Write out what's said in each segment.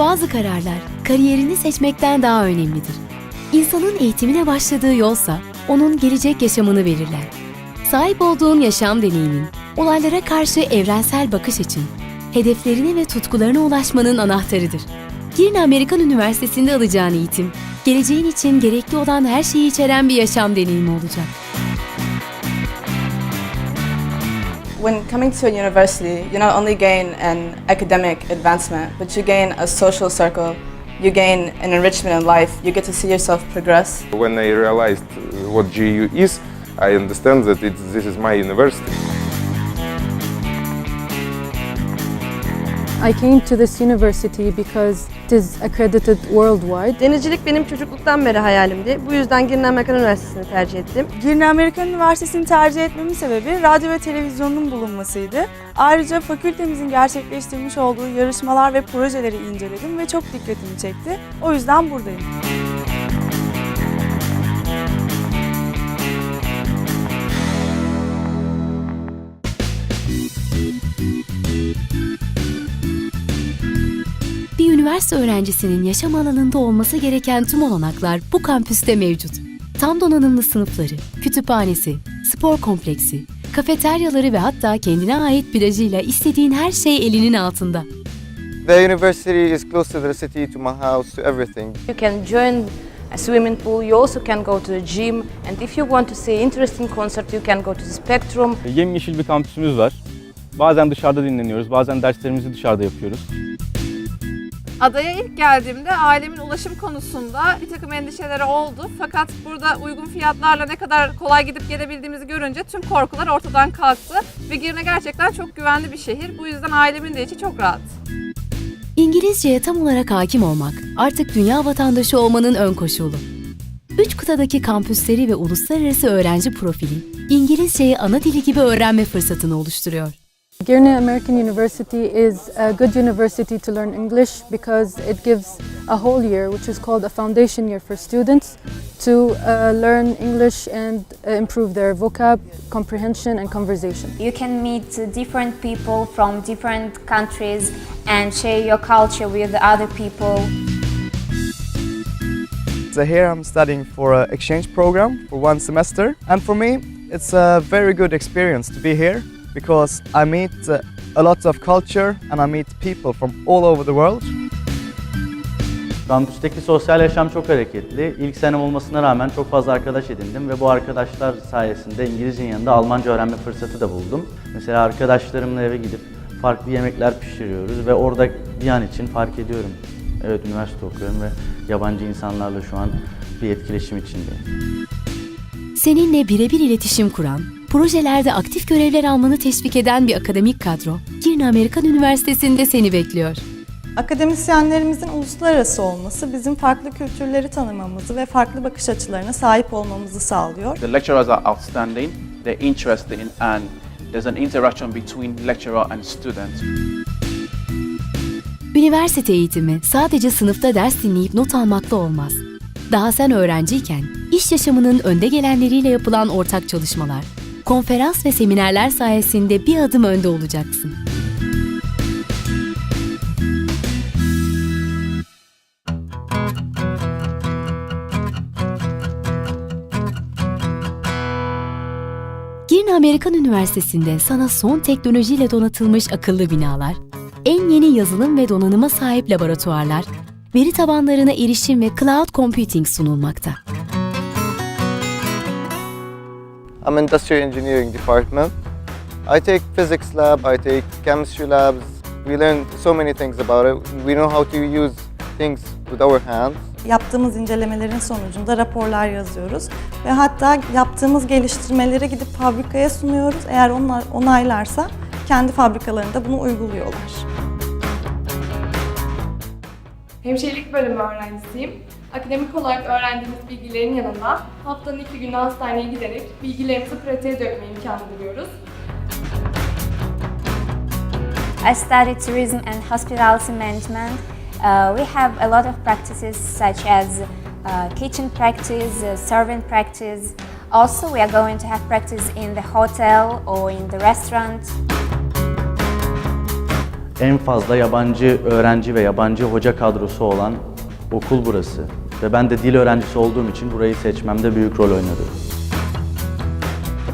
bazı kararlar kariyerini seçmekten daha önemlidir. İnsanın eğitimine başladığı yolsa onun gelecek yaşamını belirler. Sahip olduğun yaşam deneyimin, olaylara karşı evrensel bakış açın, hedeflerine ve tutkularına ulaşmanın anahtarıdır. Girne Amerikan Üniversitesi'nde alacağın eğitim, geleceğin için gerekli olan her şeyi içeren bir yaşam deneyimi olacak. When coming to a university, you not only gain an academic advancement, but you gain a social circle, you gain an enrichment in life, you get to see yourself progress. When I realized what GU is, I understand that this is my university. I came to this university because it is accredited worldwide. Denizcilik benim çocukluktan beri hayalimdi. Bu yüzden Girne Amerikan Üniversitesi'ni tercih ettim. Girne Amerikan Üniversitesi'ni tercih etmemin sebebi radyo ve televizyonun bulunmasıydı. Ayrıca fakültemizin gerçekleştirmiş olduğu yarışmalar ve projeleri inceledim ve çok dikkatimi çekti. O yüzden buradayım. Üniversite öğrencisinin yaşam alanında olması gereken tüm olanaklar bu kampüste mevcut. Tam donanımlı sınıfları, kütüphanesi, spor kompleksi, kafeteryaları ve hatta kendine ait plajıyla istediğin her şey elinin altında. The university is close to the city, to my house, to everything. You can join a swimming pool. You also can go to the gym. And if you want to see interesting concert, you can go to the Spectrum. Yemyeşil bir kampüsümüz var. Bazen dışarıda dinleniyoruz, bazen derslerimizi dışarıda yapıyoruz. Adaya ilk geldiğimde ailemin ulaşım konusunda bir takım endişeleri oldu. Fakat burada uygun fiyatlarla ne kadar kolay gidip gelebildiğimizi görünce tüm korkular ortadan kalktı. Ve Girne gerçekten çok güvenli bir şehir. Bu yüzden ailemin de içi çok rahat. İngilizceye tam olarak hakim olmak artık dünya vatandaşı olmanın ön koşulu. Üç kıtadaki kampüsleri ve uluslararası öğrenci profili İngilizceyi ana dili gibi öğrenme fırsatını oluşturuyor. Girne American University is a good university to learn English because it gives a whole year, which is called a foundation year for students, to uh, learn English and uh, improve their vocab, comprehension, and conversation. You can meet different people from different countries and share your culture with other people. So here I'm studying for an exchange program for one semester. And for me, it's a very good experience to be here because I meet uh, a lot of culture and I meet people from all over the world. Kampüsteki sosyal yaşam çok hareketli. İlk senem olmasına rağmen çok fazla arkadaş edindim ve bu arkadaşlar sayesinde İngilizcenin yanında Almanca öğrenme fırsatı da buldum. Mesela arkadaşlarımla eve gidip farklı yemekler pişiriyoruz ve orada bir an için fark ediyorum. Evet üniversite okuyorum ve yabancı insanlarla şu an bir etkileşim içindeyim. Seninle birebir iletişim kuran, projelerde aktif görevler almanı teşvik eden bir akademik kadro, Girne Amerikan Üniversitesi'nde seni bekliyor. Akademisyenlerimizin uluslararası olması bizim farklı kültürleri tanımamızı ve farklı bakış açılarına sahip olmamızı sağlıyor. The lecturers are outstanding, they're interesting, and there's an interaction between lecturer and student. Üniversite eğitimi sadece sınıfta ders dinleyip not almakla olmaz. Daha sen öğrenciyken iş yaşamının önde gelenleriyle yapılan ortak çalışmalar, konferans ve seminerler sayesinde bir adım önde olacaksın. Girne Amerikan Üniversitesi'nde sana son teknolojiyle donatılmış akıllı binalar, en yeni yazılım ve donanıma sahip laboratuvarlar, veri tabanlarına erişim ve cloud computing sunulmakta. I'm Industrial Engineering Department. I take physics lab, I take chemistry labs. We learn so many things about it. We know how to use things with our hands. Yaptığımız incelemelerin sonucunda raporlar yazıyoruz ve hatta yaptığımız geliştirmeleri gidip fabrikaya sunuyoruz. Eğer onlar onaylarsa kendi fabrikalarında bunu uyguluyorlar. Hemşirelik bölümü öğrencisiyim. Akademik olarak öğrendiğimiz bilgilerin yanında haftanın iki günü hastaneye giderek bilgilerimizi pratiğe dökme imkanı buluyoruz. I studied tourism and hospitality management. Uh, we have a lot of practices such as uh, kitchen practice, uh, servant practice. Also, we are going to have practice in the hotel or in the restaurant. En fazla yabancı öğrenci ve yabancı hoca kadrosu olan okul burası. Ve ben de dil öğrencisi olduğum için burayı seçmemde büyük rol oynadı.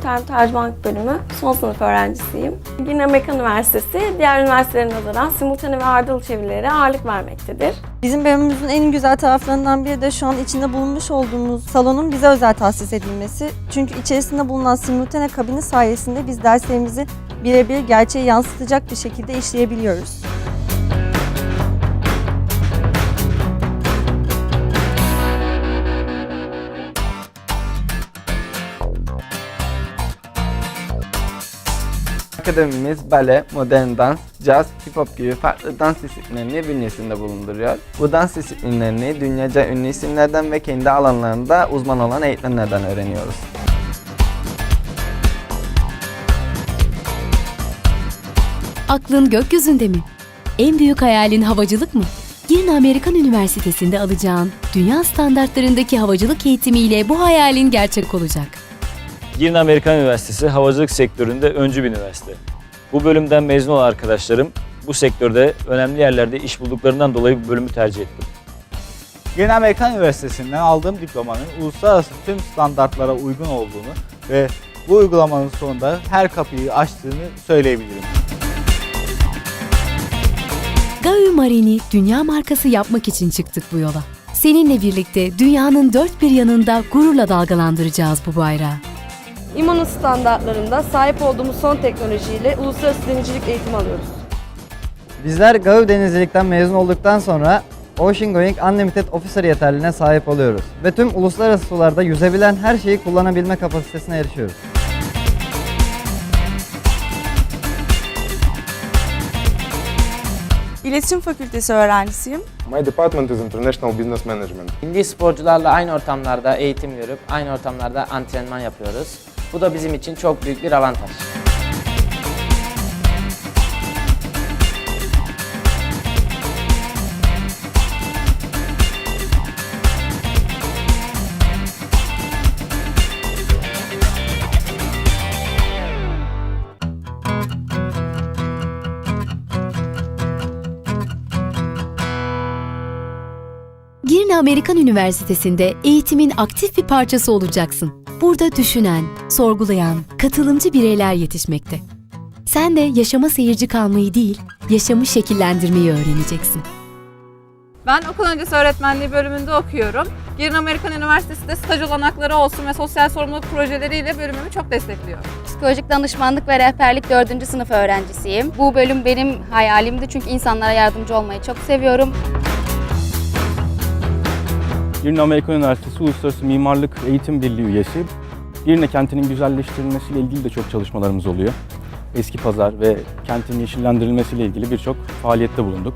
Term tercümanlık bölümü son sınıf öğrencisiyim. Güney Amerika Üniversitesi diğer üniversitelere nazaran simultane ve ardıl çevirilere ağırlık vermektedir. Bizim bölümümüzün en güzel taraflarından biri de şu an içinde bulunmuş olduğumuz salonun bize özel tahsis edilmesi. Çünkü içerisinde bulunan simultane kabini sayesinde biz derslerimizi birebir gerçeği yansıtacak bir şekilde işleyebiliyoruz. Akademimiz bale, modern dans, caz, hip hop gibi farklı dans disiplinlerini bünyesinde bulunduruyor. Bu dans disiplinlerini dünyaca ünlü isimlerden ve kendi alanlarında uzman olan eğitmenlerden öğreniyoruz. Aklın gökyüzünde mi? En büyük hayalin havacılık mı? Girne Amerikan Üniversitesi'nde alacağın dünya standartlarındaki havacılık eğitimiyle bu hayalin gerçek olacak. Girne Amerikan Üniversitesi havacılık sektöründe öncü bir üniversite. Bu bölümden mezun olan arkadaşlarım bu sektörde önemli yerlerde iş bulduklarından dolayı bu bölümü tercih etti. Yeni Amerikan Üniversitesi'nden aldığım diplomanın uluslararası tüm standartlara uygun olduğunu ve bu uygulamanın sonunda her kapıyı açtığını söyleyebilirim. Gau Marini dünya markası yapmak için çıktık bu yola. Seninle birlikte dünyanın dört bir yanında gururla dalgalandıracağız bu bayrağı. İMO'nun standartlarında sahip olduğumuz son teknolojiyle uluslararası denizcilik eğitimi alıyoruz. Bizler GAU denizcilikten mezun olduktan sonra Ocean Going Unlimited Officer yeterliliğine sahip oluyoruz. Ve tüm uluslararası sularda yüzebilen her şeyi kullanabilme kapasitesine erişiyoruz. İletişim Fakültesi öğrencisiyim. My department is International Business Management. Milli sporcularla aynı ortamlarda eğitim görüp aynı ortamlarda antrenman yapıyoruz. Bu da bizim için çok büyük bir avantaj. Girne Amerikan Üniversitesi'nde eğitimin aktif bir parçası olacaksın. Burada düşünen, sorgulayan, katılımcı bireyler yetişmekte. Sen de yaşama seyirci kalmayı değil, yaşamı şekillendirmeyi öğreneceksin. Ben okul öncesi öğretmenliği bölümünde okuyorum. Girne Amerikan Üniversitesi'de staj olanakları olsun ve sosyal sorumluluk projeleriyle bölümümü çok destekliyor. Psikolojik danışmanlık ve rehberlik 4. sınıf öğrencisiyim. Bu bölüm benim hayalimdi çünkü insanlara yardımcı olmayı çok seviyorum. Girne Amerikan Üniversitesi Uluslararası Mimarlık Eğitim Birliği üyesi. Girne kentinin güzelleştirilmesiyle ilgili de çok çalışmalarımız oluyor. Eski pazar ve kentin yeşillendirilmesiyle ilgili birçok faaliyette bulunduk.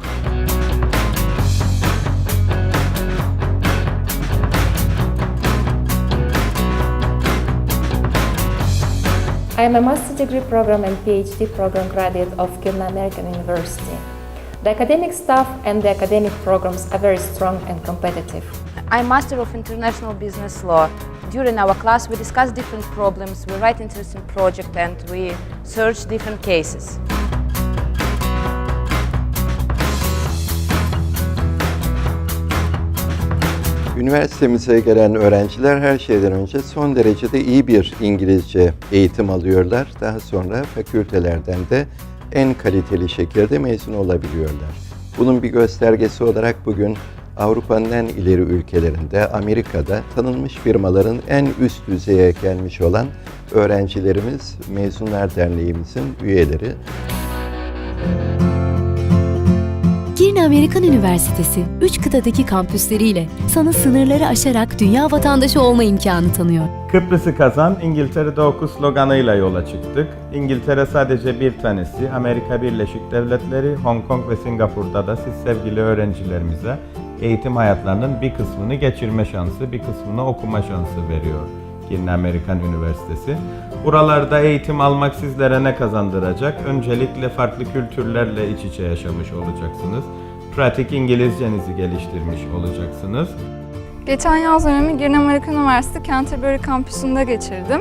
I am a master degree program and PhD program graduate of Kirna American University. The academic staff and the academic programs are very strong and competitive. I'm Master of International Business Law. During our class, we discuss different problems, we write interesting projects, and we search different cases. Üniversitemize gelen öğrenciler her şeyden önce son derecede iyi bir İngilizce eğitim alıyorlar. Daha sonra fakültelerden de en kaliteli şekilde mezun olabiliyorlar. Bunun bir göstergesi olarak bugün Avrupa'nın en ileri ülkelerinde, Amerika'da tanınmış firmaların en üst düzeye gelmiş olan öğrencilerimiz Mezunlar Derneğimizin üyeleri. Girne Amerikan Üniversitesi, üç kıtadaki kampüsleriyle sana sınırları aşarak dünya vatandaşı olma imkanı tanıyor. Kıbrıs'ı kazan, İngiltere'de oku sloganıyla yola çıktık. İngiltere sadece bir tanesi. Amerika Birleşik Devletleri, Hong Kong ve Singapur'da da siz sevgili öğrencilerimize eğitim hayatlarının bir kısmını geçirme şansı, bir kısmını okuma şansı veriyor. Girne Amerikan Üniversitesi. Buralarda eğitim almak sizlere ne kazandıracak? Öncelikle farklı kültürlerle iç içe yaşamış olacaksınız. Pratik İngilizcenizi geliştirmiş olacaksınız. Geçen yaz dönemi Girne Amerikan Üniversitesi Canterbury kampüsünde geçirdim.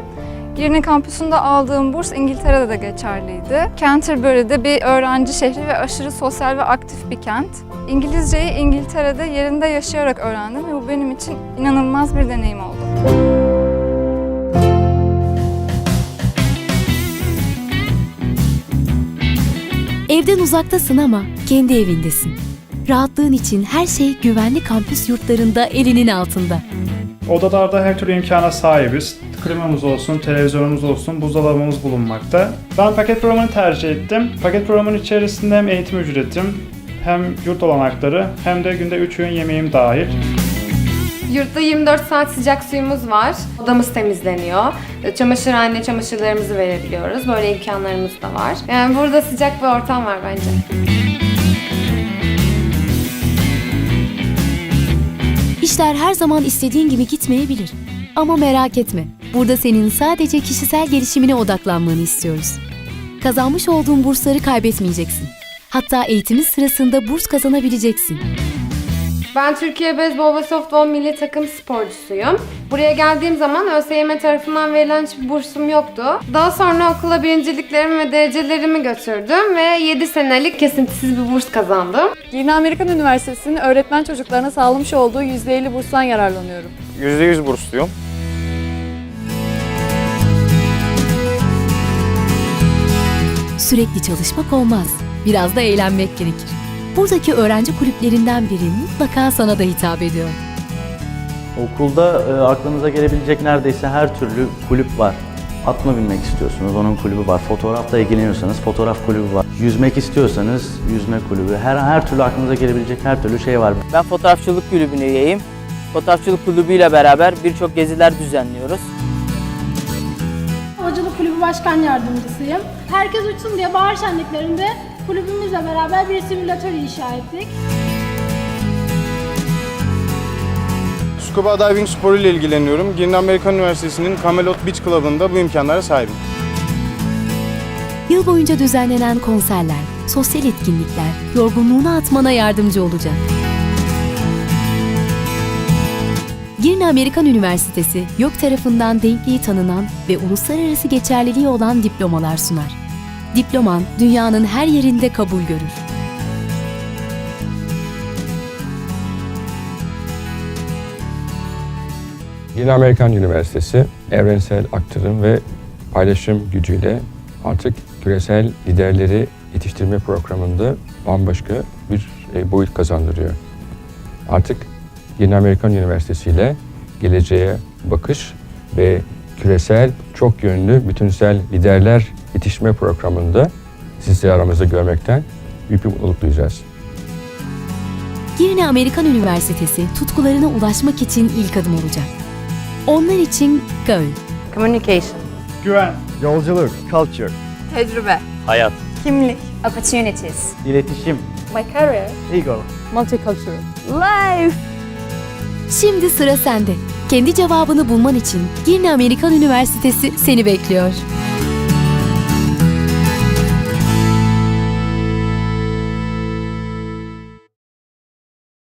Girne kampüsünde aldığım burs İngiltere'de de geçerliydi. Canterbury'de bir öğrenci şehri ve aşırı sosyal ve aktif bir kent. İngilizceyi İngiltere'de yerinde yaşayarak öğrendim ve bu benim için inanılmaz bir deneyim oldu. Evden uzaktasın ama kendi evindesin. Rahatlığın için her şey güvenli kampüs yurtlarında elinin altında. Odalarda her türlü imkana sahibiz. Klimamız olsun, televizyonumuz olsun, buzdolabımız bulunmakta. Ben paket programını tercih ettim. Paket programının içerisinde hem eğitim ücretim, hem yurt olanakları, hem de günde 3 öğün yemeğim dahil. Yurtta 24 saat sıcak suyumuz var. Odamız temizleniyor. Çamaşırhane çamaşırlarımızı verebiliyoruz. Böyle imkanlarımız da var. Yani burada sıcak bir ortam var bence. İşler her zaman istediğin gibi gitmeyebilir. Ama merak etme. Burada senin sadece kişisel gelişimine odaklanmanı istiyoruz. Kazanmış olduğun bursları kaybetmeyeceksin. Hatta eğitimin sırasında burs kazanabileceksin. Ben Türkiye Beyzbol ve Softball milli takım sporcusuyum. Buraya geldiğim zaman ÖSYM tarafından verilen hiçbir bursum yoktu. Daha sonra okula birinciliklerimi ve derecelerimi götürdüm ve 7 senelik kesintisiz bir burs kazandım. Girne Amerikan Üniversitesi'nin öğretmen çocuklarına sağlamış olduğu %50 burstan yararlanıyorum. %100 bursluyum. Sürekli çalışmak olmaz. Biraz da eğlenmek gerekir. Buradaki öğrenci kulüplerinden biri mutlaka sana da hitap ediyor. Okulda e, aklınıza gelebilecek neredeyse her türlü kulüp var. At mı binmek istiyorsunuz? Onun kulübü var. Fotoğrafla ilgileniyorsanız fotoğraf kulübü var. Yüzmek istiyorsanız yüzme kulübü. Her her türlü aklınıza gelebilecek her türlü şey var. Ben fotoğrafçılık kulübüne üyeyim. Fotoğrafçılık kulübüyle beraber birçok geziler düzenliyoruz. Havacılık Kulübü Başkan Yardımcısıyım. Herkes uçsun diye bahar şenliklerinde kulübümüzle beraber bir simülatör inşa ettik. Scuba diving sporuyla ilgileniyorum. Girne Amerikan Üniversitesi'nin Camelot Beach Club'ında bu imkanlara sahibim. Yıl boyunca düzenlenen konserler, sosyal etkinlikler yorgunluğunu atmana yardımcı olacak. Girne Amerikan Üniversitesi, YÖK tarafından denkliği tanınan ve uluslararası geçerliliği olan diplomalar sunar. Diploman, dünyanın her yerinde kabul görür. Yine Amerikan Üniversitesi evrensel aktarım ve paylaşım gücüyle artık küresel liderleri yetiştirme programında bambaşka bir e, boyut kazandırıyor. Artık Yeni Amerikan Üniversitesi ile geleceğe bakış ve küresel çok yönlü bütünsel liderler yetiştirme programında sizi aramızda görmekten büyük bir mutluluk duyacağız. Girne Amerikan Üniversitesi tutkularına ulaşmak için ilk adım olacak. Onlar için GÖL. Communication. Güven. Yolculuk, culture. Tecrübe. Hayat. Kimlik. Opportunities. İletişim. My career. Ego. Multicultural. Life. Şimdi sıra sende. Kendi cevabını bulman için Girne Amerikan Üniversitesi seni bekliyor.